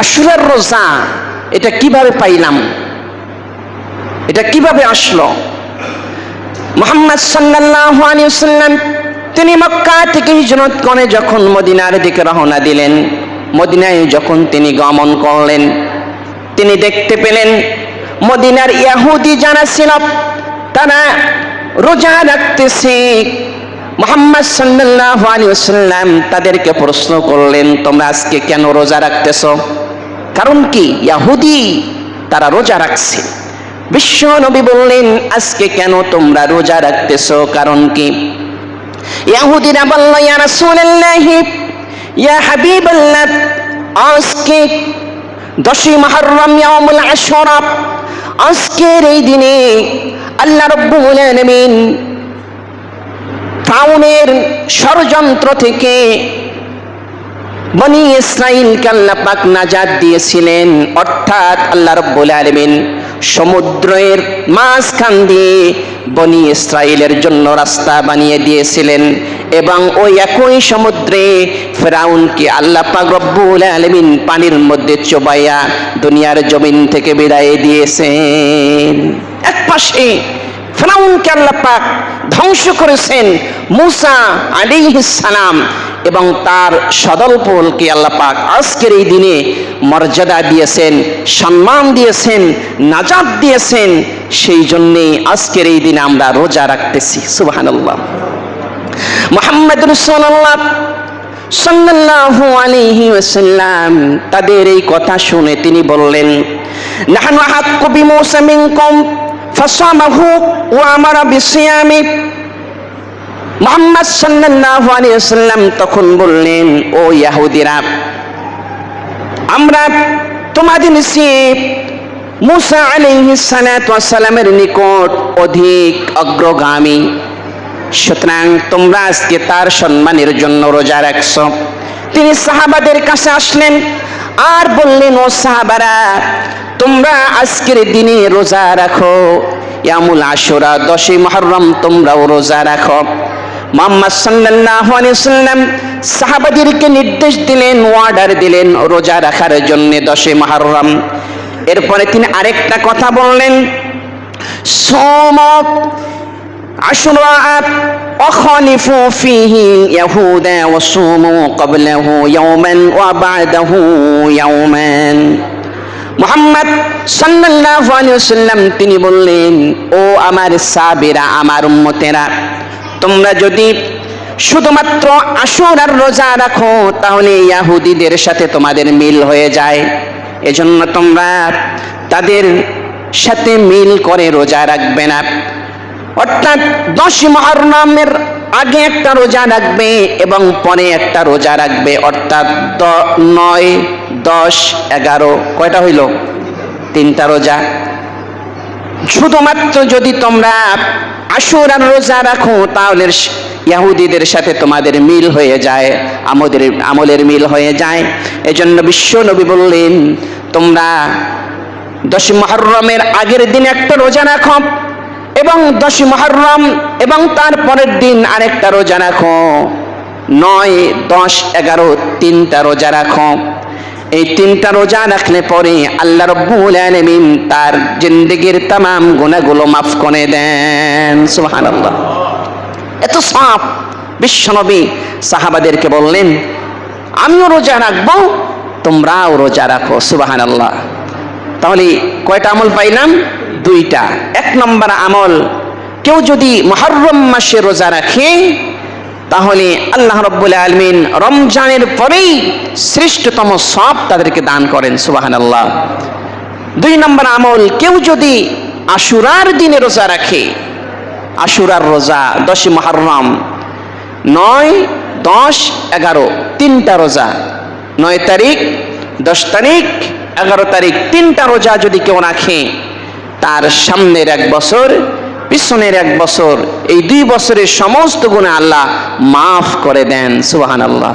আশুরার রোজা, এটা কীভাবে পাইলাম? এটা কীভাবে আসলো? মোহাম্মদ সাল্লাল্লাহু আলাইহি ওয়াসাল্লাম, তিনি মক্কা থেকে হিজরত করে যখন মদিনার দিকে রওনা দিলেন, মদিনায় যখন তিনি গমন করলেন, তিনি দেখতে পেলেন মদিনার ইয়াহুদি যারা ছিল, তারা রোজা রাখতেছে। মোহাম্মদ সাল্লাল্লাহু আলাইহি তাদেরকে প্রশ্ন করলেন, তোমরা আজকে কেন রোজা রাখতেছো? কারণ কি? ইয়াহুদি তারা রোজা রাখছে। বিশ্ব নবী বললেন, আজকে কেন তোমরা রোজা রাখতেছো? কারণ কি? ইয়াহুদিরা বলল, ইয়া রাসূলুল্লাহ, ইয়া হাবিবাল্লাহ, আজকে দশই মুহররম ইয়াউমুল আশুরা, আজকের এই দিনে আল্লাহ রাব্বুল আলামিন ফ্রাউনের ষড়যন্ত্র থেকে বনি ইসরাইলকে আল্লাহ পাক নাজাত দিয়েছিলেন, অর্থাৎ আল্লাহ রব্বুল আলামিন সমুদ্রের মাঝখান দিয়ে বনি ইসরাইলের জন্য রাস্তা বানিয়ে দিয়েছিলেন এবং ওই একই সমুদ্রে ফেরাউনকে আল্লাহ পাক রব্বুল আলামিন পানির মধ্যে চোবাইয়া দুনিয়ার জমিন থেকে বিদায় দিয়েছেন। এক পাশে ফেরাউনকে আল্লাহ পাক ধ্বংস করেছেন মুসা আলাইহিস সালাম। এবং তার সদলপলকে আল্লাহ পাক আজকের এই দিনে মর্যাদা দিয়েছেন, সম্মান দিয়েছেন নাজাদ দিয়েছেন, সেই জন্যে আজকের এই দিনে আমরা রোজা রাখতেছি, সুবহানাল্লাহ। মোহাম্মদ রসুল্লাহ সাল্লাল্লাহু তাদের এই কথা শুনে তিনি বললেন, নাহনু হাক্কু বিমূসা মিনকুম, ফাসামাহু ওয়া আমারা বিসিয়ামি। মোহাম্মদ ওয়াসাল্লাম তখন বললেন, ও ইয়াহুদিরা, আমরা তোমাদের নিচে মুসা সালাতু ওয়াসালামের নিকট অধিক অগ্রগামী। সুতরাং তোমরা আজকে তার সম্মানের জন্য রোজা রাখছ। তিনি সাহাবাদের কাছে আসলেন আর বললেন, ও সাহাবারা, তোমরা আজকের দিনে রোজা রাখো। ইয়ামুল আশুরা, দশই মহরম, তোমরাও রোজা রাখো। মোহাম্মদ সাল্লাল্লাহু আলাইহি সাল্লাম সাহাবাদেরকে নির্দেশ দিলেন অর্ডার দিলেন রোজা রাখার জন্য দশে মুহররম। এরপরে তিনি আরেকটা কথা বললেন সোম আশুরা অখনিফু ফিহি ইয়াহুদা ওয়া সুমু ক্বাবলাহু ইয়াওমান ওয়া বা'দাহু ইয়াওমান। মোহাম্মদ সাল্লাল্লাহু আলাইহি সাল্লাম তিনি বললেন, ও আমার সাবিরা আমার উম্মতেরা তোমরা যদি শুধুমাত্র আশুরার রোজা রাখো, তাহলে ইয়াহুদিদের সাথে তোমাদের মিল হয়ে যায়। এজন্য তোমরা তাদের সাথে মিল করে রোজা রাখবে না। অর্থাৎ দশ মহরমের আগে একটা রোজা রাখবে এবং পরে একটা রোজা রাখবে। অর্থাৎ নয়, দশ, এগারো, কয়টা হইল? তিনটা রোজা। শুধুমাত্র যদি তোমরা আশুরার রোজা রাখো, তাহলে ইয়াহুদিদের সাথে তোমাদের মিল হয়ে যায়, আমাদের, আমলের মিল হয়ে যায়। এজন্য বিশ্ব নবী বললেন, তোমরা দশ মহরমের আগের দিন একটা রোজা রাখো এবং দশ মহরম এবং তার পরের দিন আরেকটা রোজা রাখো। নয়, দশ, এগারো, তিনটা রোজা রাখো। এই তিনটা রোজা রাখলে পরে আল্লাহ রব্বুল আলামিন তার জিন্দেগির তামাম গুনাহগুলো মাফ করে দেন। সুবহানাল্লাহ। এত সাপ বিশ্বনবী সাহাবাদেরকে বললেন, আমিও রোজা রাখব, তোমরাও রোজা রাখো। সুবহানাল্লাহ। তাহলে কয়টা আমল পাইলাম? দুইটা। এক নম্বর আমল, কেউ যদি মহরম মাসে রোজা রাখে তাহলে আল্লাহ রব্বুল আলমিন রমজানের পরেই শ্রেষ্ঠতম সব তাদেরকে দান করেন সুবাহান আল্লাহ দুই নম্বর আমল, কেউ যদি আশুরার দিনে রোজা রাখে, আশুরার রোজা, দশই মহরম নয়, দশ, এগারো, তিনটা রোজা, নয় তারিখ, দশ তারিখ, এগারো তারিখ, তিনটা রোজা যদি কেউ রাখে, তার সামনের এক বছর, পিছনের এক বছর এই দুই বছরের সমস্ত গুণা আল্লাহ মাফ করে দেন সুবাহান আল্লাহ